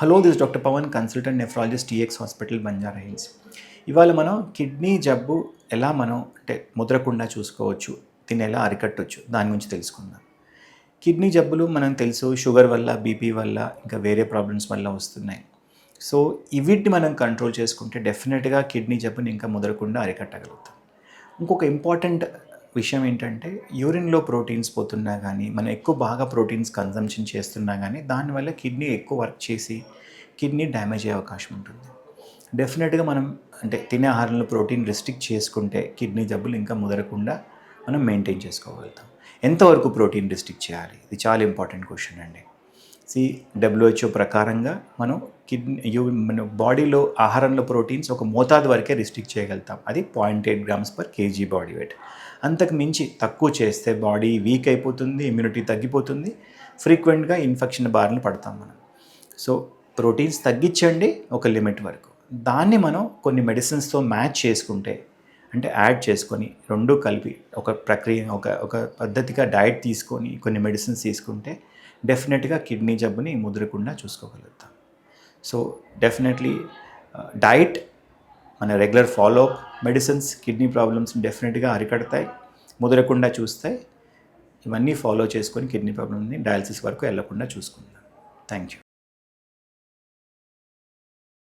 Hello this doctor Pavan consultant nephrologist TX hospital Banjara Hills ఇవాళ మనం kidney జబ్బు ఎలా మనం అంటే ముద్రకుండా చూసుకోవచ్చు దీన్ని ఎలా అరికట్టవచ్చు దాని గురించి తెలుసుకుందాం. కిడ్నీ జబ్బులు మనం తెలుసు షుగర్ వల్ల బీపీ వల్ల ఇంకా వేరే ప్రాబ్లమ్స్ వల్ల వస్తున్నాయి. సో ఇవిటిని మనం కంట్రోల్ చేసుకుంటే డెఫినెట్గా కిడ్నీ జబ్బుని ఇంకా ముదరకుండా అరికట్టగలుగుతాం. ఇంకొక ఇంపార్టెంట్ విషయం ఏంటంటే యూరిన్లో ప్రోటీన్స్ పోతున్నా కానీ మనం ఎక్కువ బాగా ప్రోటీన్స్ కన్సంప్షన్ చేస్తున్నా కానీ దానివల్ల కిడ్నీ ఎక్కువ వర్క్ చేసి కిడ్నీ డ్యామేజ్ అయ్యే అవకాశం ఉంటుంది. డెఫినెట్గా మనం అంటే తినే ఆహారంలో ప్రోటీన్ రెస్ట్రిక్ట్ చేసుకుంటే కిడ్నీ జబ్బులు ఇంకా ముదరకుండా మనం మెయింటైన్ చేసుకోగలుగుతాం. ఎంతవరకు ప్రోటీన్ రెస్ట్రిక్ట్ చేయాలి? ఇది చాలా ఇంపార్టెంట్ క్వశ్చన్ అండి. సి డబ్ల్యూహెచ్ఓ ప్రకారంగా మనం కిడ్నీ యూ మన బాడీలో ఆహారంలో ప్రోటీన్స్ ఒక మోతాదు వరకే రిస్ట్రిక్ట్ చేయగలుగుతాం. అది point eight grams per KG body weight. అంతకు మించి తక్కువ చేస్తే బాడీ వీక్ అయిపోతుంది ఇమ్యూనిటీ తగ్గిపోతుంది ఫ్రీక్వెంట్గా ఇన్ఫెక్షన్ బారిన పడతాం మనం. సో ప్రోటీన్స్ తగ్గించండి ఒక లిమిట్ వరకు. దాన్ని మనం కొన్ని మెడిసిన్స్తో మ్యాచ్ చేసుకుంటే అంటే యాడ్ చేసుకొని రెండు కలిపి ఒక ప్రక్రియ ఒక ఒక పద్ధతిగా డైట్ తీసుకొని కొన్ని మెడిసిన్స్ తీసుకుంటే డెఫినెట్గా కిడ్నీ జబ్బుని ముదరకుండా చూసుకోగలుగుతాం. సో డెఫినెట్లీ డైట్ మన regular follow up medicines kidney problems డెఫినెట్గా అరికడతాయి ముదరకుండా చూస్తాయి. ఇవన్నీ ఫాలో చేసుకొని కిడ్నీ ప్రాబ్లమ్ని డయాలసిస్ వరకు వెళ్ళకుండా చూసుకుందాం. Thank you.